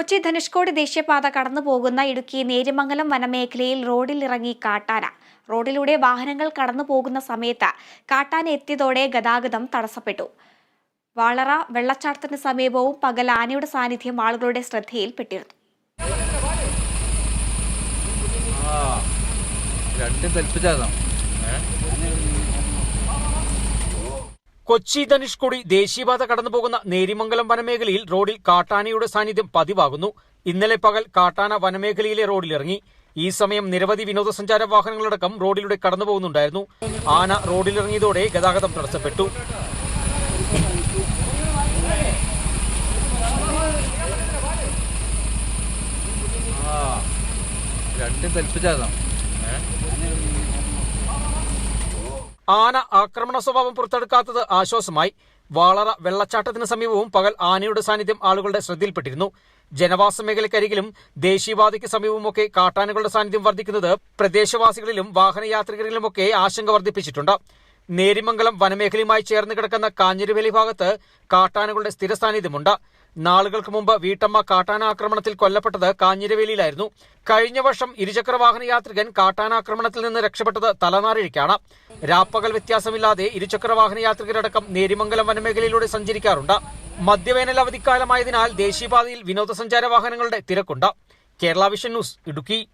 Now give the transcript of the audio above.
കൊച്ചി ധനുഷ്കോടി ദേശീയപാത കടന്നു പോകുന്ന ഇടുക്കി നേര്യമംഗലം വനമേഖലയിൽ റോഡിൽ ഇറങ്ങി കാട്ടാന. റോഡിലൂടെ വാഹനങ്ങൾ കടന്നു പോകുന്ന സമയത്ത് കാട്ടാന എത്തിയതോടെ ഗതാഗതം തടസ്സപ്പെട്ടു. വാളറ വെള്ളച്ചാട്ടത്തിന് സമീപവും പകൽ ആനയുടെ സാന്നിധ്യം ആളുകളുടെ ശ്രദ്ധയിൽപ്പെട്ടിരുന്നു. രണ്ട് രണ്ടും കൽപ്പിച്ചാതാ. കൊച്ചി ധനുഷ്കോടി ദേശീയപാത കടന്നു പോകുന്ന നേരിമംഗലം വനമേഖലയിൽ റോഡിൽ കാട്ടാനയുടെ സാന്നിധ്യം പതിവാകുന്നു. ഇന്നലെ പകൽ കാട്ടാന വനമേഖലയിലെ റോഡിലിറങ്ങി. ഈ സമയം നിരവധി വിനോദസഞ്ചാര വാഹനങ്ങളടക്കം റോഡിലൂടെ കടന്നുപോകുന്നുണ്ടായിരുന്നു. ആന റോഡിലിറങ്ങിയതോടെ ഗതാഗതം തടസ്സപ്പെട്ടു. രണ്ടും കൽപ്പിച്ചാതാ ആന ആക്രമണ സ്വഭാവം പുറത്തെടുക്കാത്തത് ആശ്വാസമായി. വാളറ വെള്ളച്ചാട്ടത്തിന് സമീപവും പകൽ ആനയുടെ സാന്നിധ്യം ആളുകളുടെ ശ്രദ്ധയിൽപ്പെട്ടിരുന്നു. ജനവാസ മേഖലക്കരികിലും ദേശീയപാതയ്ക്ക് സമീപമൊക്കെ കാട്ടാനകളുടെ സാന്നിധ്യം വർദ്ധിക്കുന്നത് പ്രദേശവാസികളിലും വാഹനയാത്രികരിലുമൊക്കെ ആശങ്ക വർദ്ധിപ്പിച്ചിട്ടുണ്ട്. നേരിമംഗലം വനമേഖലയുമായി ചേർന്ന് കിടക്കുന്ന കാഞ്ഞിരവേലി ഭാഗത്ത് കാട്ടാനകളുടെ സ്ഥിര സാന്നിധ്യമുണ്ട് നാളുകൾക്ക് മുമ്പ് വീട്ടമ്മ കാട്ടാനാക്രമണത്തിൽ കൊല്ലപ്പെട്ടത് കാഞ്ഞിരവേലിയിലായിരുന്നു. കഴിഞ്ഞ വർഷം ഇരുചക്ര വാഹന യാത്രികൻ കാട്ടാനാക്രമണത്തിൽ നിന്ന് രക്ഷപ്പെട്ടത് തലനാരിഴയ്ക്കാണ്. രാപ്പകൽ വ്യത്യാസമില്ലാതെ ഇരുചക്ര വാഹന യാത്രികരടക്കം നേരിമംഗലം വനമേഖലയിലൂടെ സഞ്ചരിക്കാറുണ്ട്. മദ്യവേനൽ അവധിക്കാലമായതിനാൽ ദേശീയപാതയിൽ വിനോദസഞ്ചാര വാഹനങ്ങളുടെ തിരക്കുണ്ട്. Kerala vision news Idukki.